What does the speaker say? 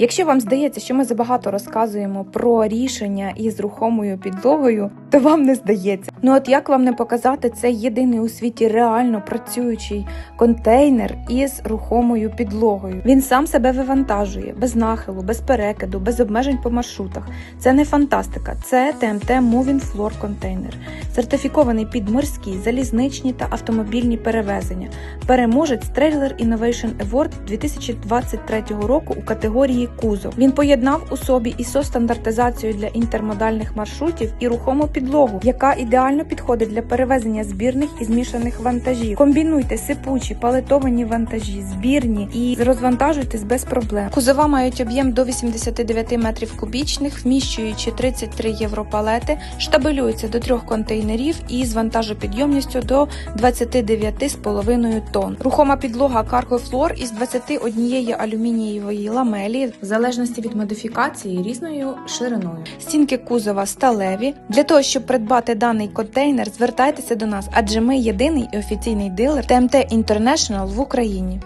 Якщо вам здається, що ми забагато розказуємо про рішення із рухомою підлогою, то вам не здається. Ну от як вам не показати це єдиний у світі реально працюючий контейнер із рухомою підлогою? Він сам себе вивантажує без нахилу, без перекиду, без обмежень по маршрутах. Це не фантастика, це ТМТ Moving Floor Container, сертифікований під морські, залізничні та автомобільні перевезення. Переможець Trailer Innovation Award 2023 року у категорії кузов. Він поєднав у собі ISO стандартизацію для інтермодальних маршрутів і рухому підлогу, яка ідеально підходить для перевезення збірних і змішаних вантажів. Комбінуйте сипучі, палетовані вантажі, збірні і розвантажуйтесь без проблем. Кузова мають об'єм до 89 метрів кубічних, вміщуючи 33 європалети, штабелюються до трьох контейнерів і з вантажопідйомністю до 29,5 тонн. Рухома підлога Cargo Floor із 21 алюмінієвої ламелі, в залежності від модифікації різною шириною. Стінки кузова сталеві. Для того, щоб придбати даний контейнер, звертайтеся до нас, адже ми єдиний і офіційний дилер ТМТ International в Україні.